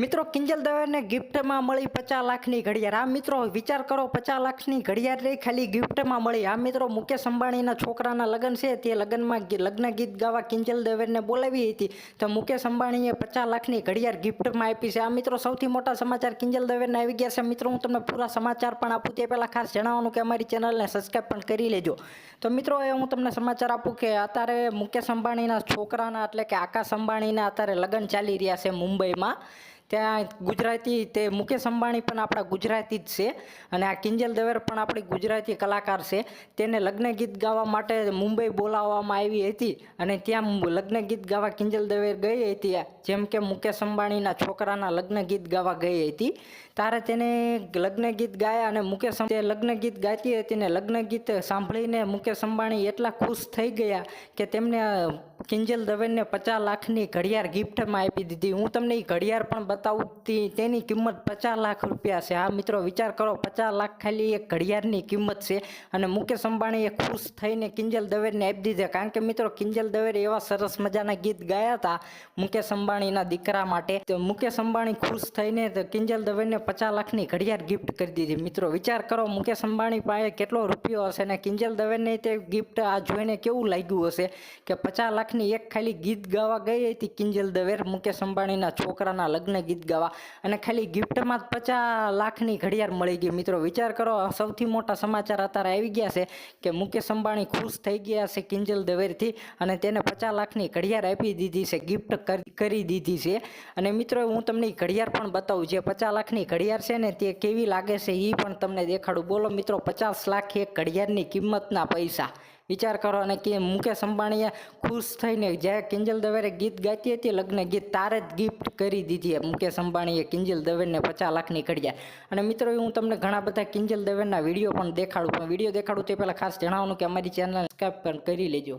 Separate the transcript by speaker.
Speaker 1: મિત્રો, કિંજલ દવેને ગિફ્ટમાં મળી પચાસ લાખની ઘડિયાળ. આ મિત્રો, વિચાર કરો, પચાસ લાખની ઘડિયાળ રહી ખાલી ગિફ્ટમાં મળી. આ મિત્રો, મુકેશ અંબાણીના છોકરાના લગ્ન છે, તે લગ્નમાં લગ્ન ગીત ગાવા કિંજલ દવેને બોલાવી હતી. તો મુકેશ અંબાણીએ પચાસ લાખની ઘડિયાળ ગિફ્ટમાં આપી છે. આ મિત્રો, સૌથી મોટા સમાચાર કિંજલ દવેને આવી ગયા છે. મિત્રો, હું તમને પૂરા સમાચાર પણ આપું. તે પહેલાં ખાસ જણાવવાનું કે અમારી ચેનલને સબસ્ક્રાઈબ પણ કરી લેજો. તો મિત્રો, એ હું તમને સમાચાર આપું કે અત્યારે મુકેશ અંબાણીના છોકરાના, એટલે કે આકાશ અંબાણીના અત્યારે લગ્ન ચાલી રહ્યા છે મુંબઈમાં. ત્યાં ગુજરાતી તે મુકેશ અંબાણી પણ આપણા ગુજરાતી જ છે અને આ કિંજલ દવેર પણ આપણી ગુજરાતી કલાકાર છે. તેને લગ્ન ગીત ગાવા માટે મુંબઈ બોલાવવામાં આવી હતી અને ત્યાં લગ્ન ગીત ગાવા કિંજલ દવેર ગઈ હતી. જેમ કે મુકેશ અંબાણીના છોકરાના લગ્ન ગીત ગાવા ગઈ હતી. ત્યારે તેને લગ્ન ગીત ગાયા અને મુકેશ તે લગ્ન ગીત ગાતી હતી ને લગ્ન ગીત સાંભળીને મુકેશ અંબાણી એટલા ખુશ થઈ ગયા કે તેમને કિંજલ દવેને પચાસ લાખની ઘડિયાળ ગિફ્ટમાં આપી દીધી. હું તમને એ ઘડિયાળ પણ બતાવું તેની કિંમત પચાસ લાખ રૂપિયા છે. હા, મિત્રો, વિચાર કરો, પચાસ લાખ ખાલી એક ઘડિયાળની કિંમત છે અને મુકેશ અંબાણીએ ખુશ થઈને કિંજલ દવેને આપી દીધા. કારણ કે મિત્રો, કિંજલ દવેરે એવા સરસ મજાના ગીત ગાયા હતા મુકેશ અંબાણીના દીકરા માટે. તો મુકેશ અંબાણી ખુશ થઈને કિંજલ દવેને પચાસ લાખની ઘડિયાળ ગિફ્ટ કરી દીધી. મિત્રો, વિચાર કરો, મુકેશ અંબાણી પાસે કેટલો રૂપિયો હશે અને કિંજલ દવેને તે ગિફ્ટ આ જોઈને કેવું લાગ્યું હશે કે પચાસ લાખની એક ખાલી ગીત ગાવા ગઈ હતી કિંજલ દવેર, મુકેશ અંબાણીના છોકરાના લગ્ન ગીત ગાવા. અને ખાલી ગિફ્ટમાં જ પચાસ લાખની ઘડિયાળ મળી ગઈ. મિત્રો, વિચાર કરો સૌથી મોટા સમાચાર અત્યારે આવી ગયા છે કે મુકેશ અંબાણી ખુશ થઈ ગયા છે કિંજલ દવેરથી અને તેને પચાસ લાખની ઘડિયાળ આપી દીધી છે, ગિફ્ટ કરી- દીધી છે. અને મિત્રો, હું તમને ઘડિયાળ પણ બતાવું, જે પચાસ લાખની ઘડિયાળ છે ને તે કેવી લાગે છે એ પણ તમને દેખાડું. બોલો મિત્રો, પચાસ લાખ એક ઘડિયાળની કિંમતના પૈસા. વિચાર કરો અને કે મુકેશ અંબાણીએ ખુશ થઈને જ્યારે કિંજલ દવેરે ગીત ગાતી હતી, લગ્ન ગીત, તારે જ ગિફ્ટ કરી દીધી મુકેશ અંબાણીએ કિંજલ દવેને પચાસ લાખની ઘડિયા અને મિત્રો, હું તમને ઘણા બધા કિંજલ દવેરના વીડિયો પણ દેખાડું પણ વીડિયો દેખાડું તે પહેલાં ખાસ જણાવવાનું કે અમારી ચેનલ સબસ્ક્રાઈબ પણ કરી લેજો.